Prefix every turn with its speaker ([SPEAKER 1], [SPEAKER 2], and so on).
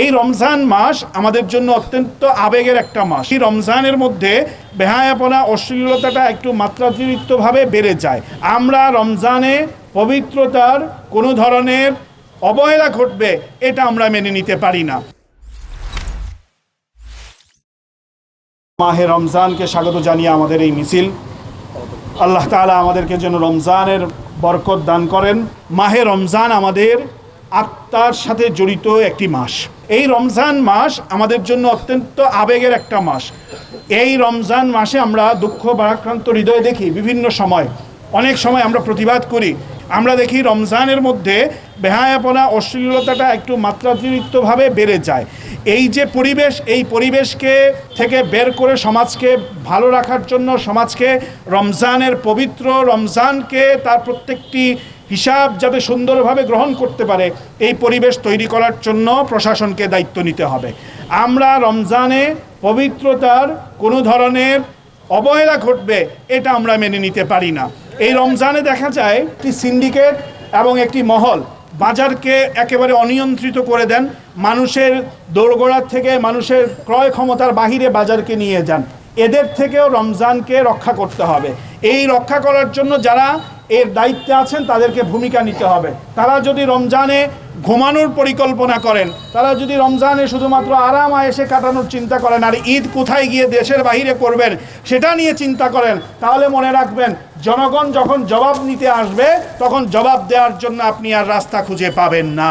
[SPEAKER 1] এই রমজান মাস আমাদের জন্য অত্যন্ত আবেগের একটা মাস। এই রমজানের মধ্যে বেহায়াপনা, অশ্লীলতাটা একটু মাত্রাতিরিক্তভাবে বেড়ে যায়। আমরা রমজানে পবিত্রতার কোনো ধরনের অবহেলা ঘটবে, এটা আমরা মেনে নিতে পারি না। মাহে রমজানকে স্বাগত জানিয়ে আমাদের এই মিছিল। আল্লাহ তাআলা আমাদেরকে যেন রমজানের বরকত দান করেন। মাহে রমজান আমাদের আত্মার সাথে জড়িত একটি মাস। এই রমজান মাস আমাদের জন্য অত্যন্ত আবেগের একটা মাস। এই রমজান মাসে আমরা দুঃখ, ভারাক্রান্ত হৃদয়ে দেখি বিভিন্ন সময়। অনেক সময় আমরা প্রতিবাদ করি। আমরা দেখি রমজানের মধ্যে বেহায়াপনা, অশ্লীলতাটা একটু মাত্রাতিরিক্তভাবে বেড়ে যায়। এই যে পরিবেশ, এই পরিবেশকে থেকে বের করে সমাজকে ভালো রাখার জন্য, সমাজকে রমজানের পবিত্র রমজানকে তার প্রত্যেকটি হিসাব যাতে সুন্দরভাবে গ্রহণ করতে পারে, এই পরিবেশ তৈরি করার জন্য প্রশাসনকে দায়িত্ব নিতে হবে। আমরা রমজানে পবিত্রতার কোনো ধরনের অবহেলা ঘটবে, এটা আমরা মেনে নিতে পারি না। এই রমজানে দেখা যায়, একটি সিন্ডিকেট এবং একটি মহল বাজারকে একেবারে অনিয়ন্ত্রিত করে দেন, মানুষের দোরগোড়ার থেকে মানুষের ক্রয় ক্ষমতার বাহিরে বাজারকে নিয়ে যান। এদের থেকেও রমজানকে রক্ষা করতে হবে। এই রক্ষা করার জন্য যারা এর দায়িত্বে আছেন, তাদেরকে ভূমিকা নিতে হবে। তারা যদি রমজানে ঘুমানোর পরিকল্পনা করেন, তারা যদি রমজানে শুধুমাত্র আরাম আয়েসে কাটানোর চিন্তা করেন, আর ঈদ কোথায় গিয়ে দেশের বাহিরে করবেন, সেটা নিয়ে চিন্তা করেন, তাহলে মনে রাখবেন, জনগণ যখন জবাব নিতে আসবে, তখন জবাব দেওয়ার জন্য আপনি আর রাস্তা খুঁজে পাবেন না।